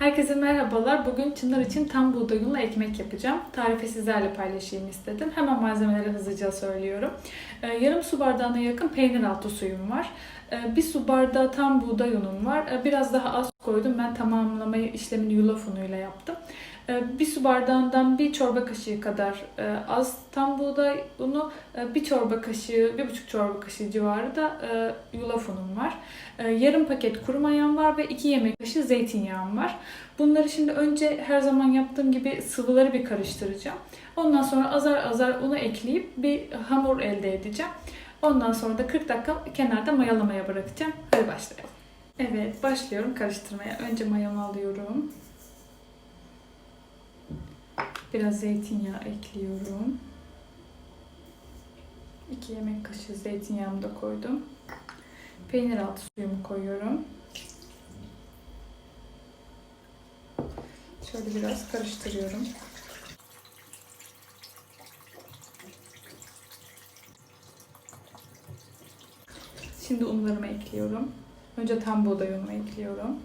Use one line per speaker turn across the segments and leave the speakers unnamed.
Herkese merhabalar. Bugün Çınar için tam buğday unlu ekmek yapacağım. Tarifi sizlerle paylaşayım istedim. Hemen malzemeleri hızlıca söylüyorum. Ee, yarım su bardağına yakın peynir altı suyum var. Ee, bir su bardağı tam buğday unum var. Ee, biraz daha az koydum. Ben tamamlamayı işlemini yulaf unuyla yaptım. Ee, bir su bardağından bir çorba kaşığı kadar e, az tam buğday unu, e, bir çorba kaşığı, bir buçuk çorba kaşığı civarı da e, yulaf unum var. Yarım paket kuru mayam var ve 2 yemek kaşığı zeytinyağım var. Bunları şimdi önce her zaman yaptığım gibi sıvıları bir karıştıracağım. Ondan sonra azar azar unu ekleyip bir hamur elde edeceğim. Ondan sonra da 40 dakika kenarda mayalamaya bırakacağım. Hadi başlayalım. Evet başlıyorum karıştırmaya. Önce mayamı alıyorum. Biraz zeytinyağı ekliyorum. 2 yemek kaşığı zeytinyağımı da koydum. Peynir altı suyumu koyuyorum. Şöyle biraz karıştırıyorum. Şimdi unlarımı ekliyorum. Önce tam buğday unumu ekliyorum.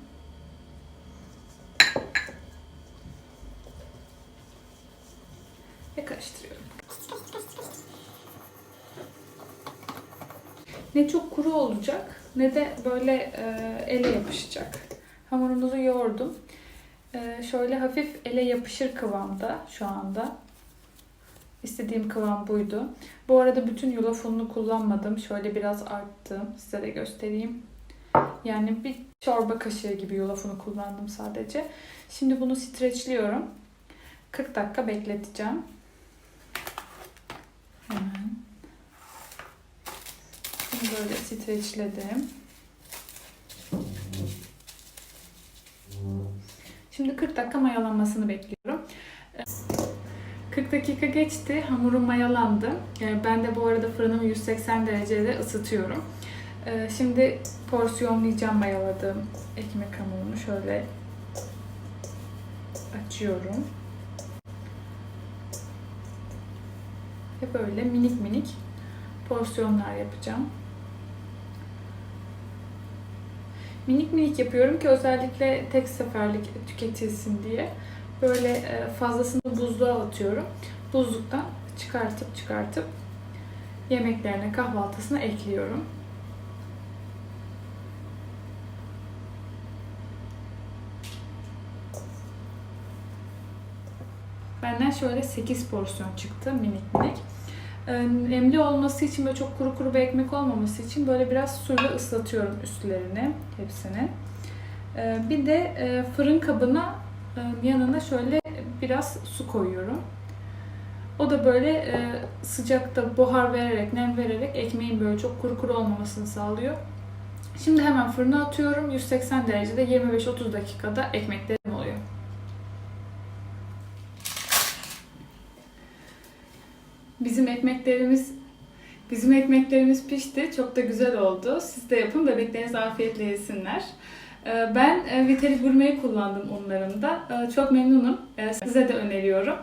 Ve karıştırıyorum. Ne çok kuru olacak ne de böyle e, ele yapışacak. Hamurumuzu yoğurdum. E, şöyle hafif ele yapışır kıvamda şu anda. İstediğim kıvam buydu. Bu arada bütün yulaf ununu kullanmadım. Şöyle biraz arttım. Size de göstereyim. Yani bir çorba kaşığı gibi yulaf unu kullandım sadece. Şimdi bunu streçliyorum. 40 dakika bekleteceğim. Hemen. Şimdi böyle streçledim. Şimdi 40 dakika mayalanmasını bekliyorum. 40 dakika geçti. Hamurum mayalandı. Ee, Ben de bu arada fırınımı 180 derecede ısıtıyorum. Ee, Şimdi porsiyonlayacağım mayaladığım ekmek hamurumu. Şöyle açıyorum. Ve böyle minik minik porsiyonlar yapacağım. Minik minik yapıyorum ki özellikle tek seferlik tüketilsin diye. Böyle e, fazlasını buzluğa atıyorum. Buzluktan çıkartıp çıkartıp yemeklerine, kahvaltısına ekliyorum. Benden şöyle 8 porsiyon çıktı minik minik. Ee, Nemli olması için böyle çok kuru kuru bir ekmek olmaması için böyle biraz suyla ıslatıyorum üstlerini hepsini. Ee, Bir de e, fırın kabına e, yanına şöyle biraz su koyuyorum. O da böyle e, sıcakta buhar vererek, nem vererek ekmeğin böyle çok kuru kuru olmamasını sağlıyor. Şimdi hemen fırına atıyorum. 180 derecede 25-30 dakikada ekmeklerim Bizim ekmeklerimiz bizim ekmeklerimiz pişti. Çok da güzel oldu. Siz de yapın. Bebekleriniz afiyetle yesinler. Ee, Ben e, Vitalik Gurme'yi kullandım unlarımda. Ee, Çok memnunum. Ee, Size de öneriyorum.